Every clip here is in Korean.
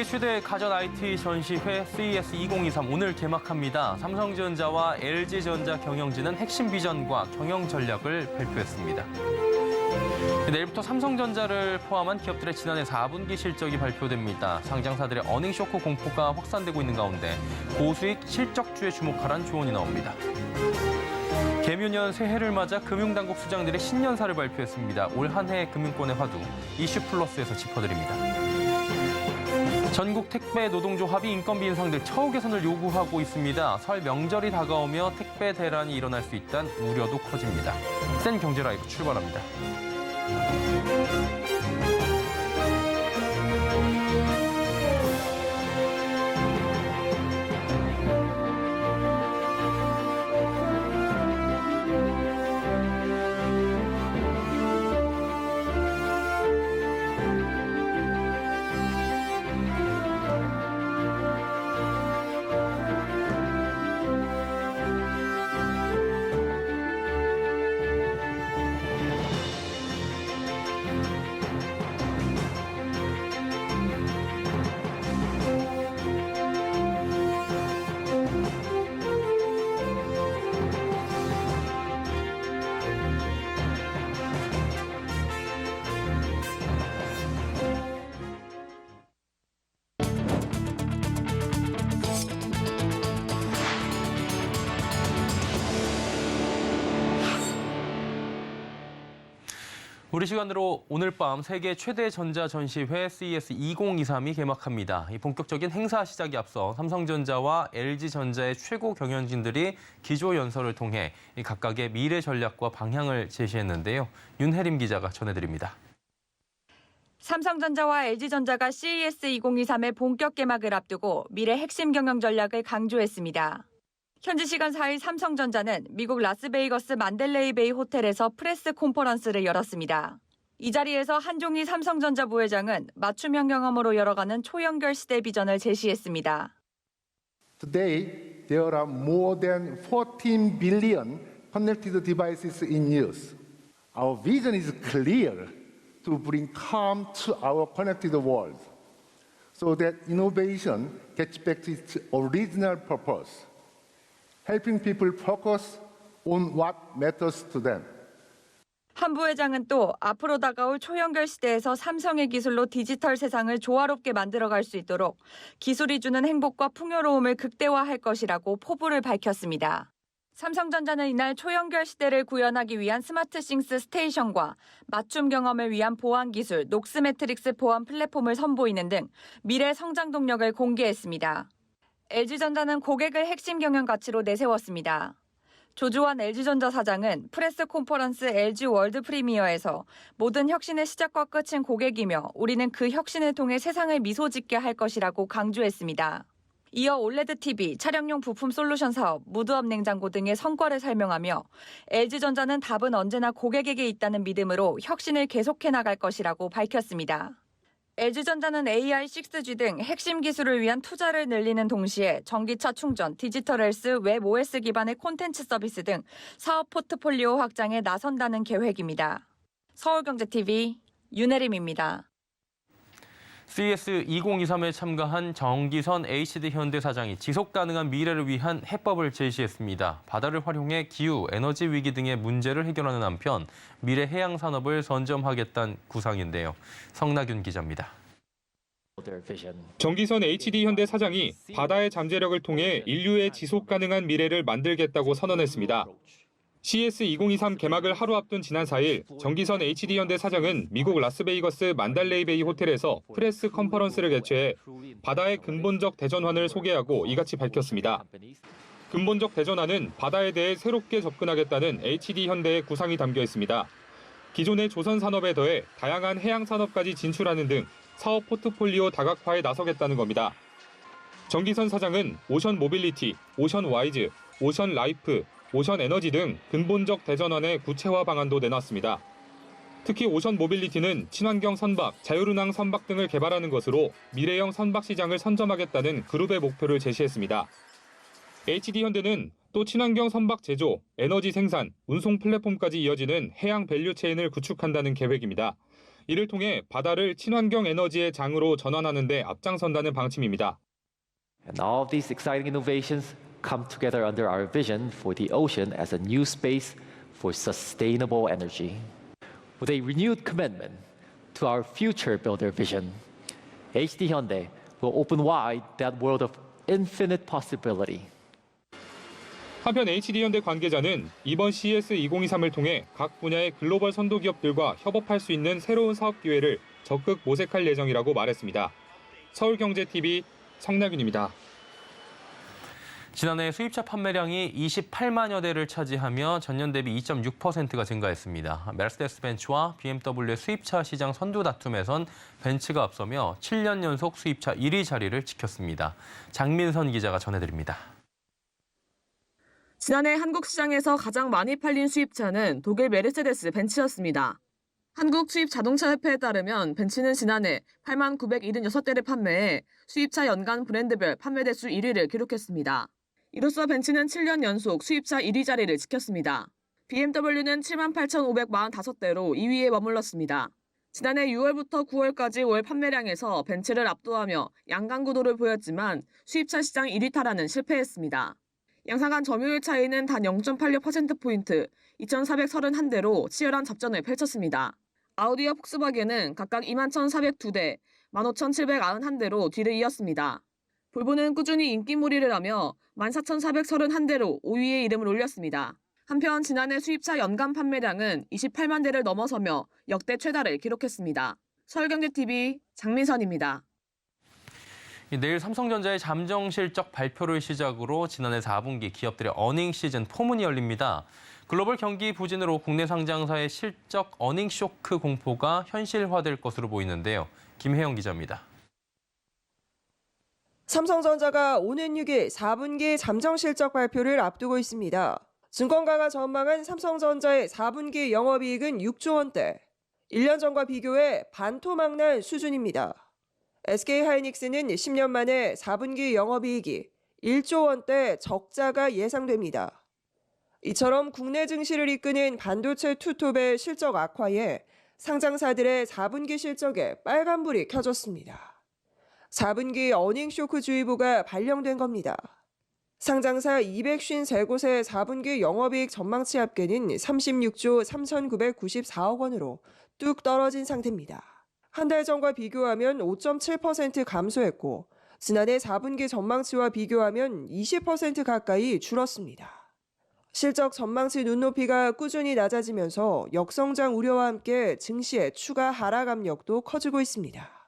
세계 최대 가전 IT 전시회 CES 2023 오늘 개막합니다. 삼성전자와 LG전자 경영진은 핵심 비전과 경영 전략을 발표했습니다. 내일부터 삼성전자를 포함한 기업들의 지난해 4분기 실적이 발표됩니다. 상장사들의 어닝 쇼크 공포가 확산되고 있는 가운데 고수익 실적주에 주목하란 조언이 나옵니다. 개묘년 새해를 맞아 금융당국 수장들의 신년사를 발표했습니다. 올 한 해 금융권의 화두 이슈 플러스에서 짚어드립니다. 전국 택배 노동조합이 인건비 인상 등 처우 개선을 요구하고 있습니다. 설 명절이 다가오며 택배 대란이 일어날 수 있다는 우려도 커집니다. 센 경제 라이브 출발합니다. 우리 시간으로 오늘 밤 세계 최대 전자 전시회 CES 2023이 개막합니다. 이 본격적인 행사 시작에 앞서 삼성전자와 LG전자의 최고 경영진들이 기조 연설을 통해 이 각각의 미래 전략과 방향을 제시했는데요. 윤혜림 기자가 전해드립니다. 삼성전자와 LG전자가 CES 2023의 본격 개막을 앞두고 미래 핵심 경영 전략을 강조했습니다. 현지 시간 4일 삼성전자는 미국 라스베이거스 만델레이 베이 호텔에서 프레스 콘퍼런스를 열었습니다. 이 자리에서 한종희 삼성전자 부회장은 맞춤형 경험으로 열어가는 초연결 시대 비전을 제시했습니다. Today, there are more than 14 billion connected devices in use. Our vision is clear to bring calm to our connected world so that innovation gets back to its original purpose, helping people focus on what matters to them. 한 부회장은 또 앞으로 다가올 초연결 시대에서 삼성의 기술로 디지털 세상을 조화롭게 만들어갈 수 있도록 기술이 주는 행복과 풍요로움을 극대화할 것이라고 포부를 밝혔습니다. 삼성전자는 이날 초연결 시대를 구현하기 위한 스마트싱스 스테이션과 맞춤 경험을 위한 보안 기술 녹스 매트릭스 보안 플랫폼을 선보이는 등 미래 성장 동력을 공개했습니다. LG전자는 고객을 핵심 경영 가치로 내세웠습니다. 조주환 LG전자 사장은 프레스 콘퍼런스 LG 월드 프리미어에서 모든 혁신의 시작과 끝은 고객이며 우리는 그 혁신을 통해 세상을 미소 짓게 할 것이라고 강조했습니다. 이어 올레드 TV, 촬영용 부품 솔루션 사업, 무드업 냉장고 등의 성과를 설명하며 LG전자는 답은 언제나 고객에게 있다는 믿음으로 혁신을 계속해 나갈 것이라고 밝혔습니다. LG전자는 AI 6G 등 핵심 기술을 위한 투자를 늘리는 동시에 전기차 충전, 디지털 헬스, 웹 OS 기반의 콘텐츠 서비스 등 사업 포트폴리오 확장에 나선다는 계획입니다. 서울경제TV 윤혜림입니다. CES 2023에 참가한 정기선 HD 현대 사장이 지속 가능한 미래를 위한 해법을 제시했습니다. 바다를 활용해 기후, 에너지 위기 등의 문제를 해결하는 한편 미래 해양 산업을 선점하겠다는 구상인데요. 성나균 기자입니다. 정기선 HD 현대 사장이 바다의 잠재력을 통해 인류의 지속 가능한 미래를 만들겠다고 선언했습니다. CS 2023 개막을 하루 앞둔 지난 4일 정기선 HD 현대 사장은 미국 라스베이거스 만달레이 베이 호텔에서 프레스 컨퍼런스를 개최해 바다의 근본적 대전환을 소개하고 이같이 밝혔습니다. 근본적 대전환은 바다에 대해 새롭게 접근하겠다는 HD 현대의 구상이 담겨 있습니다. 기존의 조선 산업에 더해 다양한 해양 산업까지 진출하는 등 사업 포트폴리오 다각화에 나서겠다는 겁니다. 정기선 사장은 오션 모빌리티, 오션 와이즈, 오션 라이프, 오션 에너지 등 근본적 대전환의 구체화 방안도 내놨습니다. 특히 오션 모빌리티는 친환경 선박, 자율운항 선박 등을 개발하는 것으로 미래형 선박 시장을 선점하겠다는 그룹의 목표를 제시했습니다. HD 현대는 또 친환경 선박 제조, 에너지 생산, 운송 플랫폼까지 이어지는 해양 밸류 체인을 구축한다는 계획입니다. 이를 통해 바다를 친환경 에너지의 장으로 전환하는 데 앞장선다는 방침입니다. And all of these exciting innovations come together under our vision for the ocean as a new space for sustainable energy. With a renewed commitment to our future builder vision, HD Hyundai will open wide that world of infinite possibility. 한편 HD현대 관계자는 이번 CES 2023을 통해 각 분야의 글로벌 선도 기업들과 협업할 수 있는 새로운 사업 기회를 적극 모색할 예정이라고 말했습니다. 서울경제TV 성나균입니다. 지난해 수입차 판매량이 28만여 대를 차지하며 전년 대비 2.6%가 증가했습니다. 메르세데스 벤츠와 BMW의 수입차 시장 선두 다툼에선 벤츠가 앞서며 7년 연속 수입차 1위 자리를 지켰습니다. 장민선 기자가 전해드립니다. 지난해 한국 시장에서 가장 많이 팔린 수입차는 독일 메르세데스 벤츠였습니다. 한국 수입 자동차 협회에 따르면 벤츠는 지난해 8만 976대를 판매해 수입차 연간 브랜드별 판매 대수 1위를 기록했습니다. 이로써 벤츠는 7년 연속 수입차 1위 자리를 지켰습니다. BMW는 7만 8,545대로 2위에 머물렀습니다. 지난해 6월부터 9월까지 월 판매량에서 벤츠를 압도하며 양강 구도를 보였지만 수입차 시장 1위 탈환은 실패했습니다. 양상 간 점유율 차이는 단 0.86%포인트, 2,431대로 치열한 접전을 펼쳤습니다. 아우디와 폭스바겐은 각각 21,402대, 15,791대로 뒤를 이었습니다. 볼보는 꾸준히 인기몰이를 하며 14,431대로 5위에 이름을 올렸습니다. 한편 지난해 수입차 연간 판매량은 28만 대를 넘어서며 역대 최다를 기록했습니다. 서울경제TV 장민선입니다. 내일 삼성전자의 잠정 실적 발표를 시작으로 지난해 4분기 기업들의 어닝 시즌 포문이 열립니다. 글로벌 경기 부진으로 국내 상장사의 실적 어닝 쇼크 공포가 현실화될 것으로 보이는데요. 김혜영 기자입니다. 삼성전자가 오는 6일 4분기 잠정 실적 발표를 앞두고 있습니다. 증권가가 전망한 삼성전자의 4분기 영업이익은 6조 원대. 1년 전과 비교해 반토막난 수준입니다. SK하이닉스는 10년 만에 4분기 영업이익이 1조 원대 적자가 예상됩니다. 이처럼 국내 증시를 이끄는 반도체 투톱의 실적 악화에 상장사들의 4분기 실적에 빨간불이 켜졌습니다. 4분기 어닝 쇼크 주의보가 발령된 겁니다. 상장사 253곳의 4분기 영업이익 전망치 합계는 36조 3,994억 원으로 뚝 떨어진 상태입니다. 한 달 전과 비교하면 5.7% 감소했고 지난해 4분기 전망치와 비교하면 20% 가까이 줄었습니다. 실적 전망치 눈높이가 꾸준히 낮아지면서 역성장 우려와 함께 증시의 추가 하락 압력도 커지고 있습니다.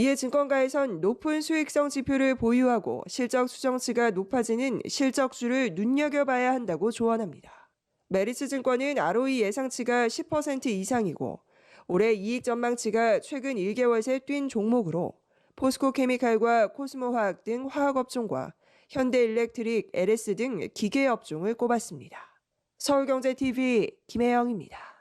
이에 증권가에선 높은 수익성 지표를 보유하고 실적 수정치가 높아지는 실적주를 눈여겨봐야 한다고 조언합니다. 메리츠 증권은 ROE 예상치가 10% 이상이고 올해 이익 전망치가 최근 1개월 새 뛴 종목으로 포스코 케미칼과 코스모화학 등 화학업종과 현대일렉트릭, LS 등 기계업종을 꼽았습니다. 서울경제TV 김혜영입니다.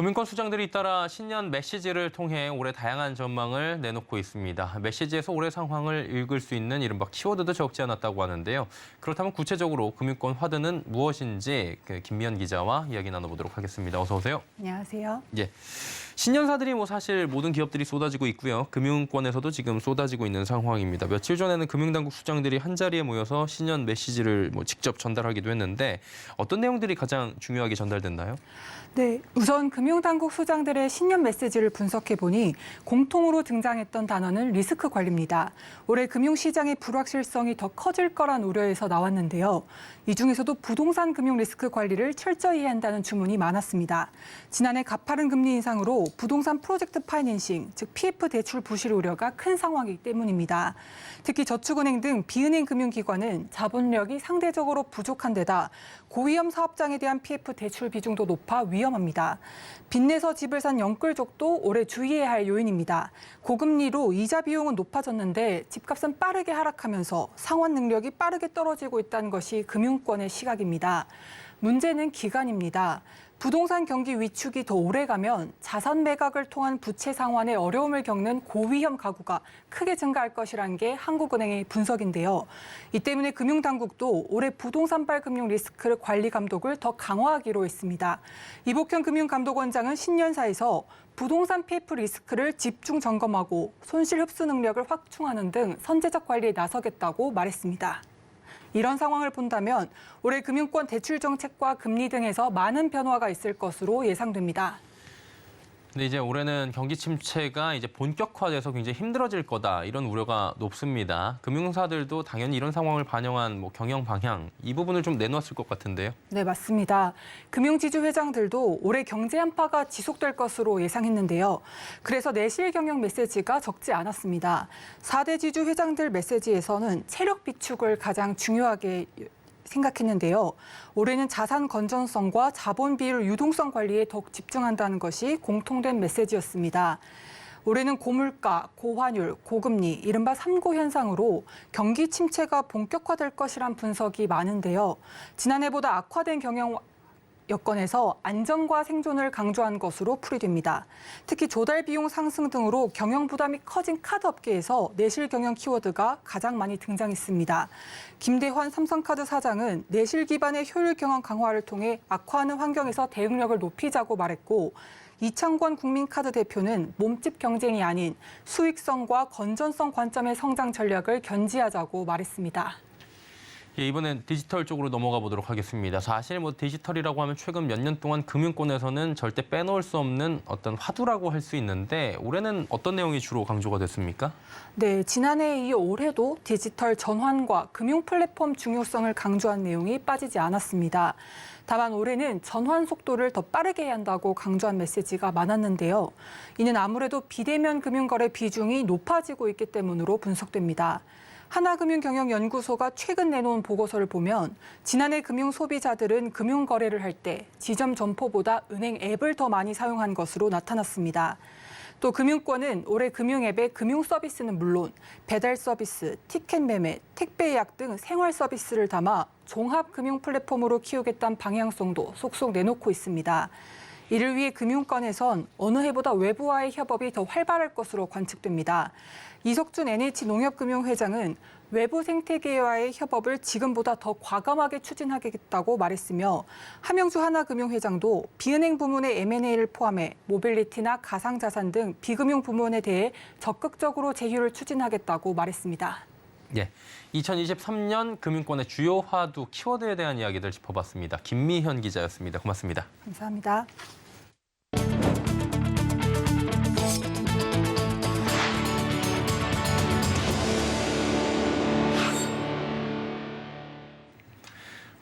금융권 수장들이 잇따라 신년 메시지를 통해 올해 다양한 전망을 내놓고 있습니다. 메시지에서 올해 상황을 읽을 수 있는 이른바 키워드도 적지 않았다고 하는데요. 그렇다면 구체적으로 금융권 화두는 무엇인지 그 김미연 기자와 이야기 나눠보도록 하겠습니다. 어서 오세요. 안녕하세요. 예. 신년사들이 뭐 사실 모든 기업들이 쏟아지고 있고요. 금융권에서도 지금 쏟아지고 있는 상황입니다. 며칠 전에는 금융당국 수장들이 한 자리에 모여서 신년 메시지를 뭐 직접 전달하기도 했는데 어떤 내용들이 가장 중요하게 전달됐나요? 네, 우선 금융 당국 수장들의 신년 메시지를 분석해 보니 공통으로 등장했던 단어는 리스크 관리입니다. 올해 금융시장의 불확실성이 더 커질 거란 우려에서 나왔는데요. 이 중에서도 부동산 금융 리스크 관리를 철저히 해야 한다는 주문이 많았습니다. 지난해 가파른 금리 인상으로 부동산 프로젝트 파이낸싱, 즉 PF 대출 부실 우려가 큰 상황이기 때문입니다. 특히 저축은행 등 비은행 금융기관은 자본력이 상대적으로 부족한 데다 고위험 사업장에 대한 PF 대출 비중도 높아 위험합니다. 빚내서 집을 산 영끌족도 올해 주의해야 할 요인입니다. 고금리로 이자 비용은 높아졌는데 집값은 빠르게 하락하면서 상환 능력이 빠르게 떨어지고 있다는 것이 금융권의 시각입니다. 문제는 기간입니다. 부동산 경기 위축이 더 오래가면 자산 매각을 통한 부채 상환에 어려움을 겪는 고위험 가구가 크게 증가할 것이라는 게 한국은행의 분석인데요. 이 때문에 금융당국도 올해 부동산발 금융 리스크 관리 감독을 더 강화하기로 했습니다. 이복현 금융감독원장은 신년사에서 부동산 PF 리스크를 집중 점검하고 손실 흡수 능력을 확충하는 등 선제적 관리에 나서겠다고 말했습니다. 이런 상황을 본다면 올해 금융권 대출 정책과 금리 등에서 많은 변화가 있을 것으로 예상됩니다. 근데 이제 올해는 경기 침체가 이제 본격화돼서 굉장히 힘들어질 거다 이런 우려가 높습니다. 금융사들도 당연히 이런 상황을 반영한 뭐 경영 방향 이 부분을 좀 내놓았을 것 같은데요. 네, 맞습니다. 금융지주 회장들도 올해 경제 한파가 지속될 것으로 예상했는데요. 그래서 내실 경영 메시지가 적지 않았습니다. 4대 지주 회장들 메시지에서는 체력 비축을 가장 중요하게 생각했는데요. 올해는 자산 건전성과 자본 비율 유동성 관리에 더욱 집중한다는 것이 공통된 메시지였습니다. 올해는 고물가, 고환율, 고금리, 이른바 삼고 현상으로 경기 침체가 본격화될 것이란 분석이 많은데요. 지난해보다 악화된 경영 여건에서 안정과 생존을 강조한 것으로 풀이됩니다. 특히 조달 비용 상승 등으로 경영 부담이 커진 카드 업계에서 내실 경영 키워드가 가장 많이 등장했습니다. 김대환 삼성카드 사장은 내실 기반의 효율 경영 강화를 통해 악화하는 환경에서 대응력을 높이자고 말했고 이창권 국민카드 대표는 몸집 경쟁이 아닌 수익성과 건전성 관점의 성장 전략을 견지하자고 말했습니다. 예, 이번엔 디지털 쪽으로 넘어가 보도록 하겠습니다. 사실 뭐 디지털이라고 하면 최근 몇 년 동안 금융권에서는 절대 빼놓을 수 없는 어떤 화두라고 할 수 있는데 올해는 어떤 내용이 주로 강조가 됐습니까? 네, 지난해에 이어 올해도 디지털 전환과 금융 플랫폼 중요성을 강조한 내용이 빠지지 않았습니다. 다만 올해는 전환 속도를 더 빠르게 해야 한다고 강조한 메시지가 많았는데요. 이는 아무래도 비대면 금융거래 비중이 높아지고 있기 때문으로 분석됩니다. 하나금융경영연구소가 최근 내놓은 보고서를 보면 지난해 금융 소비자들은 금융 거래를 할 때 지점 점포보다 은행 앱을 더 많이 사용한 것으로 나타났습니다. 또 금융권은 올해 금융앱의 금융 서비스는 물론 배달 서비스, 티켓 매매, 택배 예약 등 생활 서비스를 담아 종합 금융 플랫폼으로 키우겠다는 방향성도 속속 내놓고 있습니다. 이를 위해 금융권에선 어느 해보다 외부와의 협업이 더 활발할 것으로 관측됩니다. 이석준 NH농협금융회장은 외부 생태계와의 협업을 지금보다 더 과감하게 추진하겠다고 말했으며 함영주 하나금융회장도 비은행 부문의 M&A를 포함해 모빌리티나 가상자산 등 비금융 부문에 대해 적극적으로 제휴를 추진하겠다고 말했습니다. 예, 2023년 금융권의 주요 화두 키워드에 대한 이야기들 짚어봤습니다. 김미현 기자였습니다. 고맙습니다. 감사합니다.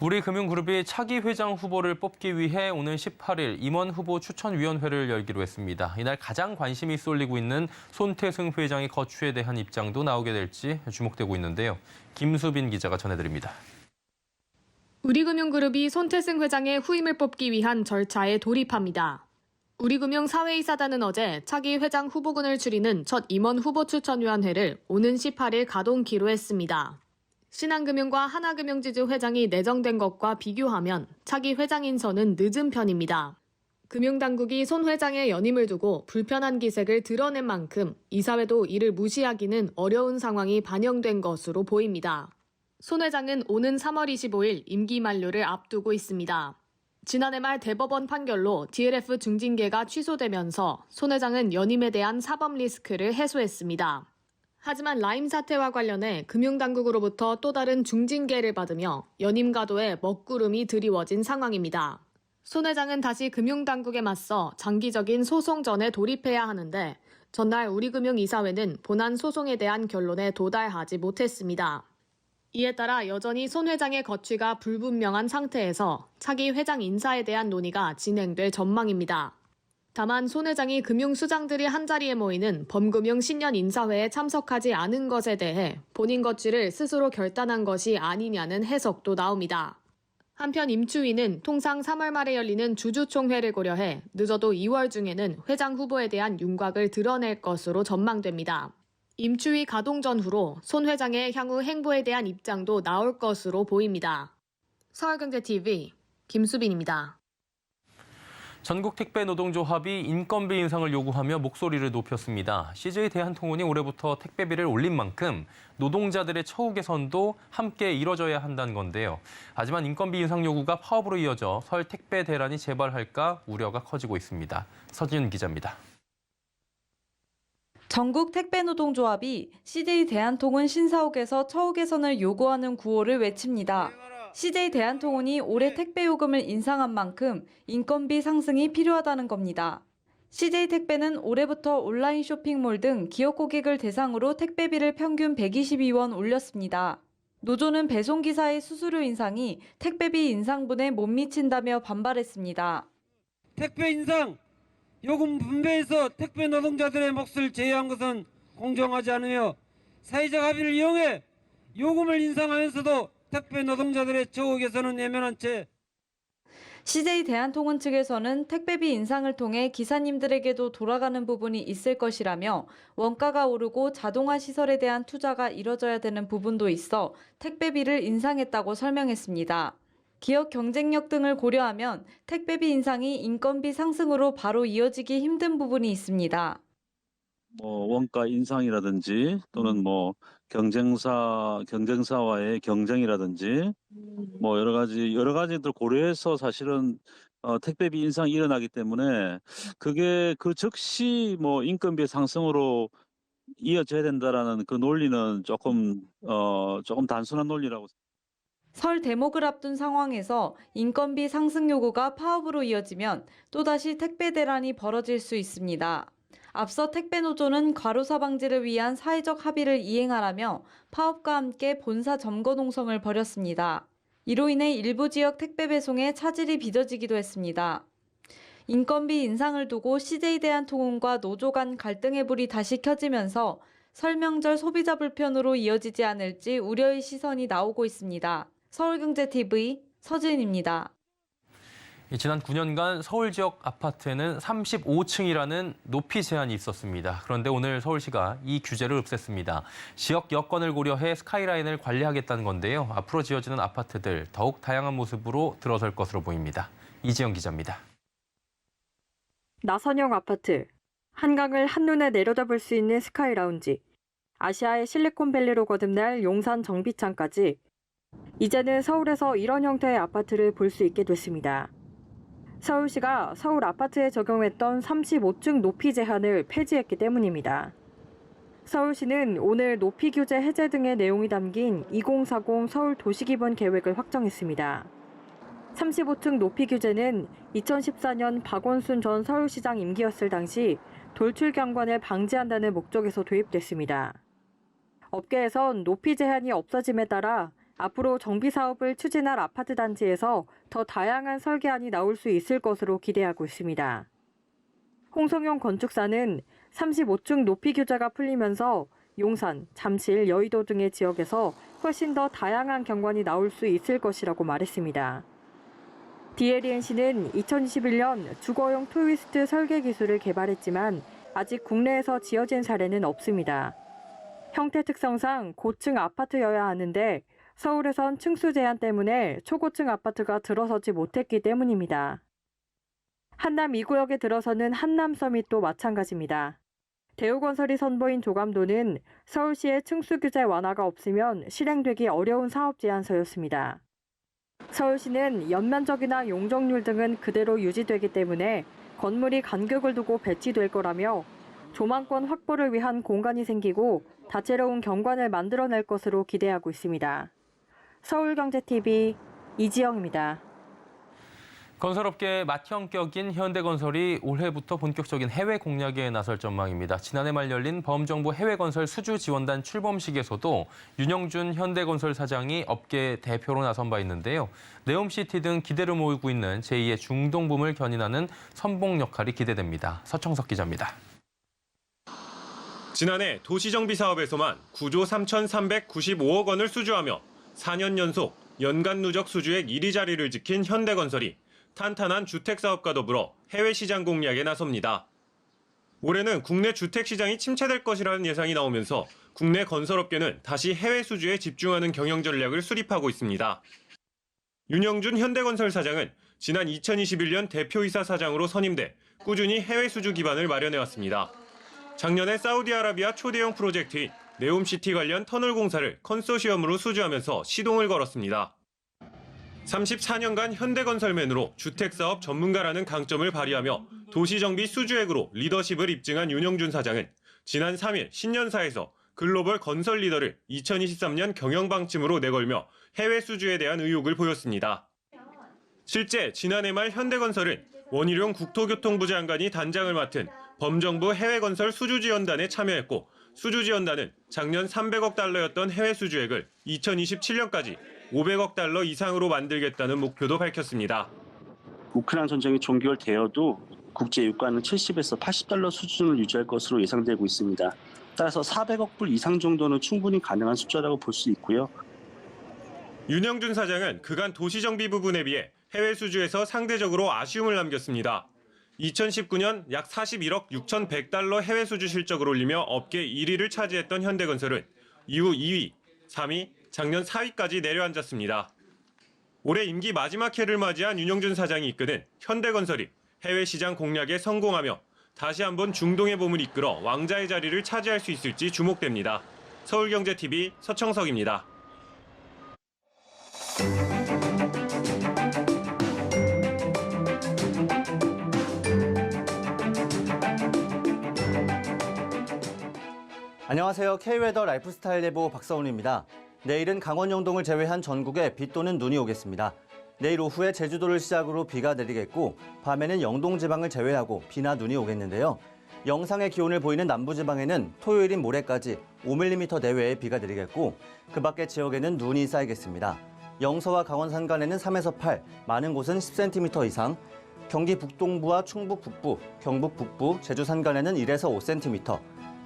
우리금융그룹이 차기 회장 후보를 뽑기 위해 오는 18일 임원 후보 추천위원회를 열기로 했습니다. 이날 가장 관심이 쏠리고 있는 손태승 회장의 거취에 대한 입장도 나오게 될지 주목되고 있는데요. 김수빈 기자가 전해드립니다. 우리금융그룹이 손태승 회장의 후임을 뽑기 위한 절차에 돌입합니다. 우리금융 사회이사단은 어제 차기 회장 후보군을 추리는 첫 임원 후보 추천위원회를 오는 18일 가동키로 했습니다. 신한금융과 하나금융지주 회장이 내정된 것과 비교하면 차기 회장 인선은 늦은 편입니다. 금융당국이 손 회장의 연임을 두고 불편한 기색을 드러낸 만큼 이사회도 이를 무시하기는 어려운 상황이 반영된 것으로 보입니다. 손 회장은 오는 3월 25일 임기 만료를 앞두고 있습니다. 지난해 말 대법원 판결로 DLF 중징계가 취소되면서 손 회장은 연임에 대한 사법 리스크를 해소했습니다. 하지만 라임 사태와 관련해 금융당국으로부터 또 다른 중징계를 받으며 연임 가도에 먹구름이 드리워진 상황입니다. 손 회장은 다시 금융당국에 맞서 장기적인 소송전에 돌입해야 하는데 전날 우리금융이사회는 본안 소송에 대한 결론에 도달하지 못했습니다. 이에 따라 여전히 손 회장의 거취가 불분명한 상태에서 차기 회장 인사에 대한 논의가 진행될 전망입니다. 다만 손 회장이 금융수장들이 한자리에 모이는 범금융 신년 인사회에 참석하지 않은 것에 대해 본인 거취를 스스로 결단한 것이 아니냐는 해석도 나옵니다. 한편 임추위는 통상 3월 말에 열리는 주주총회를 고려해 늦어도 2월 중에는 회장 후보에 대한 윤곽을 드러낼 것으로 전망됩니다. 임추위 가동 전후로 손 회장의 향후 행보에 대한 입장도 나올 것으로 보입니다. 서울경제TV 김수빈입니다. 전국 택배 노동조합이 인건비 인상을 요구하며 목소리를 높였습니다. CJ 대한통운이 올해부터 택배비를 올린 만큼 노동자들의 처우 개선도 함께 이뤄져야 한다는 건데요. 하지만 인건비 인상 요구가 파업으로 이어져 설 택배 대란이 재발할까 우려가 커지고 있습니다. 서지은 기자입니다. 전국 택배노동조합이 CJ 대한통운 신사옥에서 처우 개선을 요구하는 구호를 외칩니다. CJ 대한통운이 올해 택배 요금을 인상한 만큼 인건비 상승이 필요하다는 겁니다. CJ 택배는 올해부터 온라인 쇼핑몰 등 기업 고객을 대상으로 택배비를 평균 122원 올렸습니다. 노조는 배송기사의 수수료 인상이 택배비 인상분에 못 미친다며 반발했습니다. 택배 인상, 요금 분배에서 택배 노동자들의 몫을 제외한 것은 공정하지 않으며 사회적 합의를 이용해 요금을 인상하면서도 택배 노동자들의 처우 개선은 내면한 채 CJ 대한통운 측에서는 택배비 인상을 통해 기사님들에게도 돌아가는 부분이 있을 것이라며 원가가 오르고 자동화 시설에 대한 투자가 이뤄져야 되는 부분도 있어 택배비를 인상했다고 설명했습니다. 기업 경쟁력 등을 고려하면 택배비 인상이 인건비 상승으로 바로 이어지기 힘든 부분이 있습니다. 뭐 원가 인상이라든지 또는 뭐 경쟁사 경쟁사와의 경쟁이라든지 뭐 여러 가지 여러 가지들 고려해서 사실은 어, 택배비 인상이 일어나기 때문에 그게 그 즉시 뭐 인건비 상승으로 이어져야 된다라는 그 논리는 조금 어 조금 단순한 논리라고 설 대목을 앞둔 상황에서 인건비 상승 요구가 파업으로 이어지면 또다시 택배 대란이 벌어질 수 있습니다. 앞서 택배 노조는 과로사 방지를 위한 사회적 합의를 이행하라며 파업과 함께 본사 점거 농성을 벌였습니다. 이로 인해 일부 지역 택배 배송에 차질이 빚어지기도 했습니다. 인건비 인상을 두고 CJ 대한통운과 노조 간 갈등의 불이 다시 켜지면서 설명절 소비자 불편으로 이어지지 않을지 우려의 시선이 나오고 있습니다. 서울경제TV 서진입니다. 지난 9년간 서울 지역 아파트에는 35층이라는 높이 제한이 있었습니다. 그런데 오늘 서울시가 이 규제를 없앴습니다. 지역 여건을 고려해 스카이라인을 관리하겠다는 건데요. 앞으로 지어지는 아파트들 더욱 다양한 모습으로 들어설 것으로 보입니다. 이지영 기자입니다. 나선형 아파트, 한강을 한눈에 내려다볼 수 있는 스카이 라운지, 아시아의 실리콘밸리로 거듭날 용산 정비창까지 이제는 서울에서 이런 형태의 아파트를 볼 수 있게 됐습니다. 서울시가 서울 아파트에 적용했던 35층 높이 제한을 폐지했기 때문입니다. 서울시는 오늘 높이 규제 해제 등의 내용이 담긴 2040 서울 도시기본 계획을 확정했습니다. 35층 높이 규제는 2014년 박원순 전 서울시장 임기였을 당시 돌출 경관을 방지한다는 목적에서 도입됐습니다. 업계에선 높이 제한이 없어짐에 따라 앞으로 정비 사업을 추진할 아파트 단지에서 더 다양한 설계안이 나올 수 있을 것으로 기대하고 있습니다. 홍성용 건축사는 35층 높이 규제가 풀리면서 용산, 잠실, 여의도 등의 지역에서 훨씬 더 다양한 경관이 나올 수 있을 것이라고 말했습니다. DLNC는 2021년 주거용 트위스트 설계 기술을 개발했지만 아직 국내에서 지어진 사례는 없습니다. 형태 특성상 고층 아파트여야 하는데 서울에선 층수 제한 때문에 초고층 아파트가 들어서지 못했기 때문입니다. 한남 2구역에 들어서는 한남 서밋도 마찬가지입니다. 대우건설이 선보인 조감도는 서울시의 층수 규제 완화가 없으면 실행되기 어려운 사업 제안서였습니다. 서울시는 연면적이나 용적률 등은 그대로 유지되기 때문에 건물이 간격을 두고 배치될 거라며 조망권 확보를 위한 공간이 생기고 다채로운 경관을 만들어낼 것으로 기대하고 있습니다. 서울경제TV 이지영입니다. 건설업계 맏형격인 현대건설이 올해부터 본격적인 해외 공략에 나설 전망입니다. 지난해 말 열린 범정부 해외건설 수주 지원단 출범식에서도 윤영준 현대건설 사장이 업계 대표로 나선 바 있는데요. 네옴시티 등 기대를 모으고 있는 제2의 중동붐을 견인하는 선봉 역할이 기대됩니다. 서청석 기자입니다. 지난해 도시정비 사업에서만 9조 3,395억 원을 수주하며 4년 연속 연간 누적 수주액 1위 자리를 지킨 현대건설이 탄탄한 주택 사업과 더불어 해외 시장 공략에 나섭니다. 올해는 국내 주택 시장이 침체될 것이라는 예상이 나오면서 국내 건설업계는 다시 해외 수주에 집중하는 경영 전략을 수립하고 있습니다. 윤영준 현대건설 사장은 지난 2021년 대표이사 사장으로 선임돼 꾸준히 해외 수주 기반을 마련해 왔습니다. 작년에 사우디아라비아 초대형 프로젝트인 네옴시티 관련 터널 공사를 컨소시엄으로 수주하면서 시동을 걸었습니다. 34년간 현대건설맨으로 주택사업 전문가라는 강점을 발휘하며 도시정비 수주액으로 리더십을 입증한 윤영준 사장은 지난 3일 신년사에서 글로벌 건설 리더를 2023년 경영 방침으로 내걸며 해외 수주에 대한 의욕을 보였습니다. 실제 지난해 말 현대건설은 원희룡 국토교통부 장관이 단장을 맡은 범정부 해외건설 수주지원단에 참여했고 수주지원단은 작년 300억 달러였던 해외 수주액을 2027년까지 500억 달러 이상으로 만들겠다는 목표도 밝혔습니다. 우크라이나 전쟁이 종결되어도 국제 유가는 70에서 80달러 수준을 유지할 것으로 예상되고 있습니다. 따라서 400억 불 이상 정도는 충분히 가능한 숫자라고 볼 수 있고요. 윤영준 사장은 그간 도시 정비 부분에 비해 해외 수주에서 상대적으로 아쉬움을 남겼습니다. 2019년 약 41억 6,100달러 해외 수주 실적을 올리며 업계 1위를 차지했던 현대건설은 이후 2위, 3위, 작년 4위까지 내려앉았습니다. 올해 임기 마지막 해를 맞이한 윤영준 사장이 이끄는 현대건설이 해외 시장 공략에 성공하며 다시 한번 중동의 봄을 이끌어 왕자의 자리를 차지할 수 있을지 주목됩니다. 서울경제TV 서청석입니다. 안녕하세요. K웨더 라이프스타일 예보 박서훈입니다. 내일은 강원 영동을 제외한 전국에 비 또는 눈이 오겠습니다. 내일 오후에 제주도를 시작으로 비가 내리겠고 밤에는 영동 지방을 제외하고 비나 눈이 오겠는데요. 영상의 기온을 보이는 남부 지방에는 토요일인 모레까지 5mm 내외의 비가 내리겠고 그 밖의 지역에는 눈이 쌓이겠습니다. 영서와 강원 산간에는 3에서 8, 많은 곳은 10cm 이상, 경기 북동부와 충북 북부, 경북 북부, 제주 산간에는 1에서 5cm,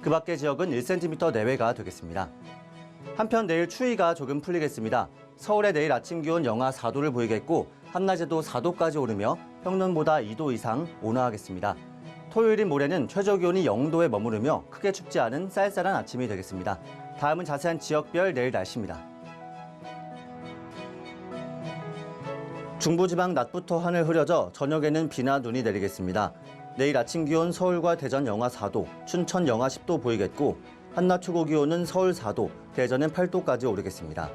그 밖의 지역은 1cm 내외가 되겠습니다. 한편 내일 추위가 조금 풀리겠습니다. 서울의 내일 아침 기온 영하 4도를 보이겠고 한낮에도 4도까지 오르며 평년보다 2도 이상 온화하겠습니다. 토요일인 모레는 최저 기온이 0도에 머무르며 크게 춥지 않은 쌀쌀한 아침이 되겠습니다. 다음은 자세한 지역별 내일 날씨입니다. 중부지방 낮부터 하늘 흐려져 저녁에는 비나 눈이 내리겠습니다. 내일 아침 기온 서울과 대전 영하 4도, 춘천 영하 10도 보이겠고 한낮 최고 기온은 서울 4도, 대전은 8도까지 오르겠습니다.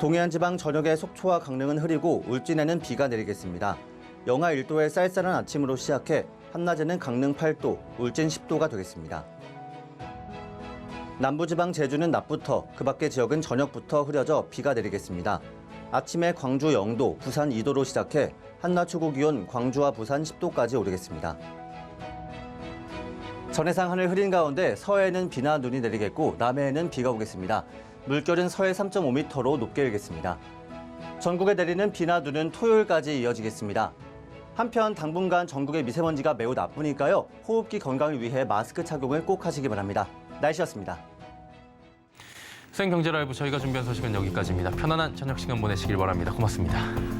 동해안 지방 저녁에 속초와 강릉은 흐리고 울진에는 비가 내리겠습니다. 영하 1도의 쌀쌀한 아침으로 시작해 한낮에는 강릉 8도, 울진 10도가 되겠습니다. 남부지방 제주는 낮부터 그 밖의 지역은 저녁부터 흐려져 비가 내리겠습니다. 아침에 광주 0도, 부산 2도로 시작해 한낮 최고 기온 광주와 부산 10도까지 오르겠습니다. 전해상 하늘 흐린 가운데 서해에는 비나 눈이 내리겠고 남해에는 비가 오겠습니다. 물결은 서해 3.5m로 높게 일겠습니다. 전국에 내리는 비나 눈은 토요일까지 이어지겠습니다. 한편 당분간 전국의 미세먼지가 매우 나쁘니까요. 호흡기 건강을 위해 마스크 착용을 꼭 하시기 바랍니다. 날씨였습니다. 생경제 라이브 저희가 준비한 소식은 여기까지입니다. 편안한 저녁 시간 보내시길 바랍니다. 고맙습니다.